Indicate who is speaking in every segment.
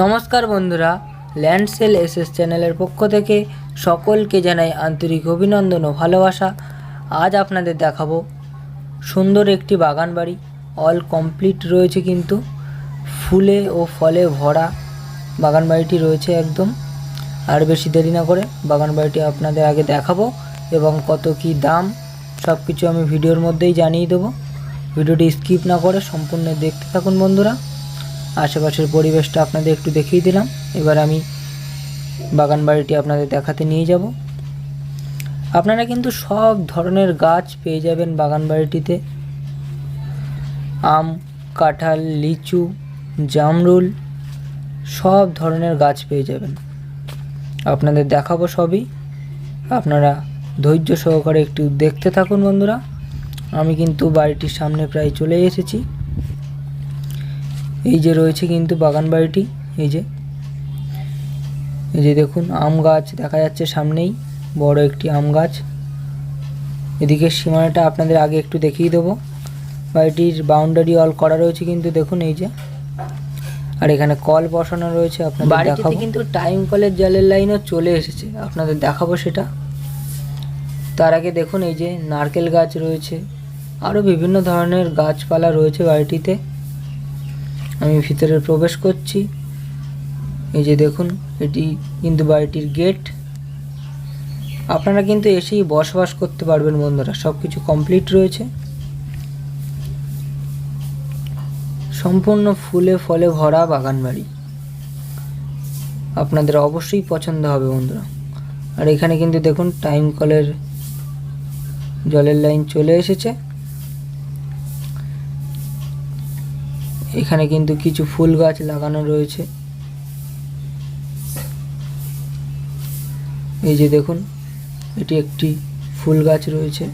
Speaker 1: নমস্কার বন্ধুরা ল্যান্ডসেল এসএস চ্যানেলের পক্ষ থেকে সকলকে জানাই আন্তরিক অভিনন্দন ও ভালোবাসা। আজ আপনাদের দেখাবো সুন্দর একটি বাগান বাড়ি অল কমপ্লিট রয়েছে কিন্তু, ফুলে ও ফলে ভরা বাগান বাড়িটি রয়েছে একদম। আর বেশি দেরি না করে বাগান বাড়িটি আপনাদের আগে দেখাবো এবং কত কি দাম সব কিছু আমি ভিডিওর মধ্যেই জানিয়ে দেবো। ভিডিওটি স্কিপ না করে সম্পূর্ণ দেখতে থাকুন বন্ধুরা। আশেপাশের পরিবেশটা আপনাদের একটু দেখিয়ে দিলাম। এবার আমি বাগান বাড়িটি আপনাদের দেখাতে নিয়ে যাব। আপনারা কিন্তু সব ধরনের গাছ পেয়ে যাবেন বাগান বাড়িটিতে আম, কাঁঠাল, লিচু, জামরুল, সব ধরনের গাছ পেয়ে যাবেন। আপনাদের দেখাবো সবই। আপনারা ধৈর্য সহকারে একটু দেখতে থাকুন বন্ধুরা। আমি কিন্তু বাড়িটির সামনে প্রায় চলে এসেছি। এই যে রয়েছে কিন্তু বাগান বাড়িটি এই যে। এই যে দেখুন আম গাছ দেখা যাচ্ছে সামনেই বড় একটি আম গাছ। এদিকে সীমানাটা আপনাদের আগে একটু দেখিয়ে দেবো। বাড়িটির বাউন্ডারি অল করা রয়েছে কিন্তু দেখুন এই যে। আর এখানে কল বসানো রয়েছে আপনাদের দেখাবো। কিন্তু টাইম কলের জলের লাইনও চলে এসেছে আপনাদের দেখাবো সেটা। তার আগে দেখুন এই যে নারকেল গাছ রয়েছে আরও বিভিন্ন ধরনের গাছপালা রয়েছে বাড়িটিতে। আমি ভিতরে প্রবেশ করছি। এই যে দেখুন, এটি কিন্তু বাড়িটির গেট। আপনারা কিন্তু এসেই বসবাস করতে পারবেন বন্ধুরা সব কিছু কমপ্লিট রয়েছে। সম্পূর্ণ ফুলে ফলে ভরা বাগান বাড়ি। আপনাদের অবশ্যই পছন্দ হবে বন্ধুরা। আর এখানে কিন্তু দেখুন, টাইম কলের জলের লাইন চলে এসেছে। এখানে কিন্তু কিছু ফুল গাছ লাগানো রয়েছে। এই যে দেখুন, এটি একটি ফুল গাছ রয়েছে।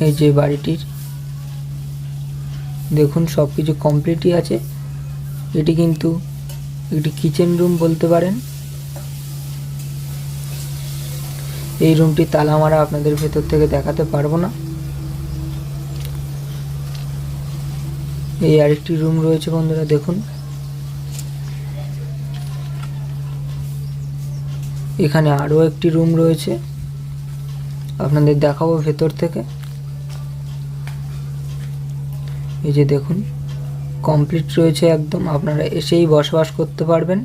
Speaker 1: এই যে বাড়িটির। দেখুন সব কিছু কমপ্লিটই আছে। এটি কিন্তু একটি কিচেন রুম বলতে পারেন। এই রুমটি তালা মারা আপনাদের ভেতর থেকে দেখাতে পারব না। এই আরেকটি রুম রয়েছে বন্ধুরা, দেখুন। এখানে আরও একটি রুম রয়েছে। আপনাদের দেখাবো ভেতর থেকে। এই যে দেখুন কমপ্লিট রয়েছে একদম, আপনারা এসেই বসবাস করতে পারবেন।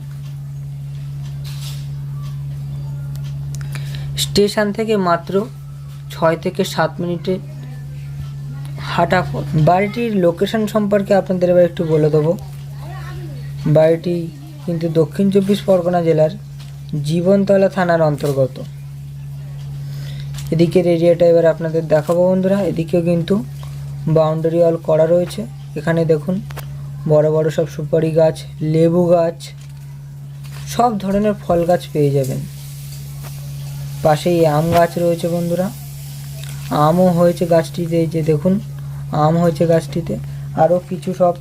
Speaker 1: স্টেশন থেকে মাত্র ছয় থেকে সাত মিনিটে হাঁটা পথ বাড়িটির লোকেশন সম্পর্কে আপনাদের এবার একটু বলে দেবো। বাড়িটি কিন্তু দক্ষিণ চব্বিশ পরগনা জেলার জীবনতলা থানার অন্তর্গত। এদিকের এরিয়াটা এবার আপনাদের দেখাবো বন্ধুরা। এদিকেও কিন্তু বাউন্ডারি ওয়াল করা রয়েছে। এখানে দেখুন, বড় বড় সব সুপারি গাছ, লেবু গাছ, সব ধরনের ফল গাছ পেয়ে যাবেন। পাশেই আম গাছ রয়েছে বন্ধুরা। আমও হয়েছে গাছটিতে যে দেখুন আম হয়েছে গাছটিতে। আরও কিছু সব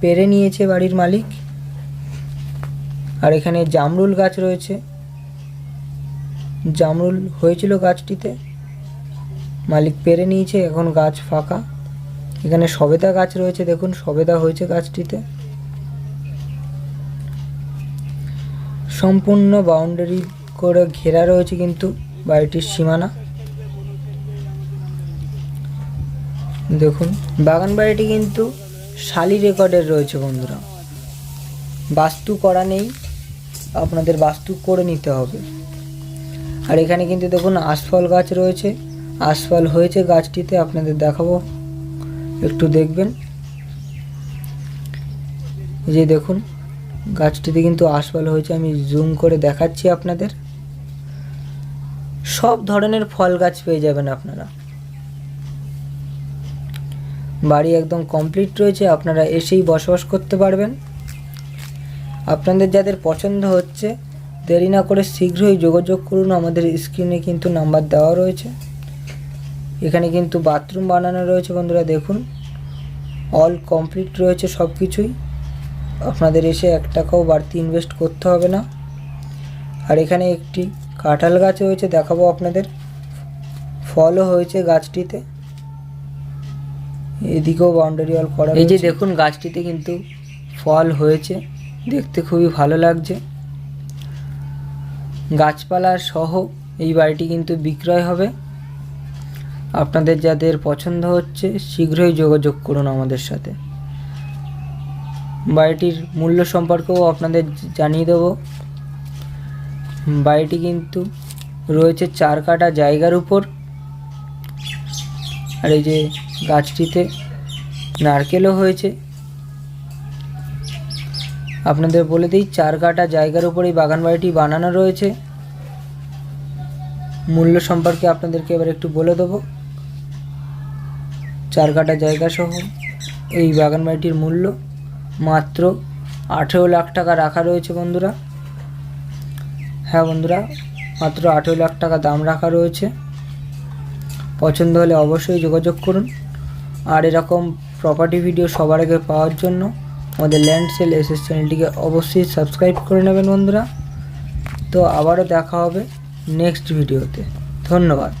Speaker 1: পেরে নিয়েছে বাড়ির মালিক। আর এখানে জামরুল গাছ রয়েছে। জামরুল হয়েছিল গাছটিতে। মালিক পেরে নিয়েছে, এখন গাছ ফাঁকা। এখানে সবেদা গাছ রয়েছে, দেখুন সবেদা হয়েছে গাছটিতে। সম্পূর্ণ বাউন্ডারি করে ঘেরা রয়েছে কিন্তু বাড়িটির সীমানা। দেখুন, বাগান বাড়িটি কিন্তু শালি রেকর্ডের রয়েছে বন্ধুরা। বাস্তু করা নেই, আপনাদের বাস্তু করে নিতে হবে। আর এখানে কিন্তু দেখুন, আশফল গাছ রয়েছে। আশফল হয়েছে গাছটিতে, আপনাদের দেখাবো। একটু দেখবেন। যে দেখুন, গাছটিতে কিন্তু আশফল হয়েছে, আমি জুম করে দেখাচ্ছি আপনাদের। সব ধরনের ফল গাছ পেয়ে যাবেন আপনারা। বাড়ি একদম কমপ্লিট রয়েছে, আপনারা এসেই বসবাস করতে পারবেন। আপনাদের যাদের পছন্দ হচ্ছে, দেরি না করে শীঘ্রই যোগাযোগ করুন, আমাদের স্ক্রিনে কিন্তু নাম্বার দেওয়া রয়েছে। এখানে কিন্তু বাথরুম বানানো রয়েছে, বন্ধুরা দেখুন। অল কমপ্লিট রয়েছে সব কিছুই আপনাদের এসে এক টাকাও বাড়তি ইনভেস্ট করতে হবে না। আর এখানে একটি কাঁঠাল গাছ রয়েছে, দেখাবো আপনাদের। ফলও হয়েছে গাছটিতে। এদিকেও বাউন্ডারি ওয়াল করা এই যে দেখুন গাছটিতে কিন্তু ফল হয়েছে। দেখতে খুবই ভালো লাগছে। গাছপালা সহ এই বাড়িটি কিন্তু বিক্রয় হবে। আপনাদের যাদের পছন্দ হচ্ছে শীঘ্রই যোগাযোগ করুন আমাদের সাথে। বাড়িটির মূল্য সম্পর্কেও আপনাদের জানিয়ে দেবো। বাড়িটি কিন্তু রয়েছে চার কাটা জায়গার উপর। আর এই যে গাছটিতে নারকেলও হয়েছে। আপনাদের বলে দিই, চার কাটা জায়গার উপর এই বাগান বাড়িটি বানানো রয়েছে। মূল্য সম্পর্কে আপনাদেরকে এবার একটু বলে দেবো। চার কাটা জায়গা সহ এই বাগান বাড়িটির মূল্য মাত্র আঠেরো লাখ টাকা রাখা রয়েছে বন্ধুরা। হ্যাঁ বন্ধুরা, মাত্র আঠেরো লাখ টাকা দাম রাখা রয়েছে। পছন্দ হলে অবশ্যই যোগাযোগ করুন। আর এরকম প্রপার্টি ভিডিও সবার আগে পাওয়ার জন্য আমাদের ল্যান্ড সেল এসএস চ্যানেলটিকে অবশ্যই সাবস্ক্রাইব করে নেবেন বন্ধুরা। তো আবারও দেখা হবে নেক্সট ভিডিওতে ধন্যবাদ।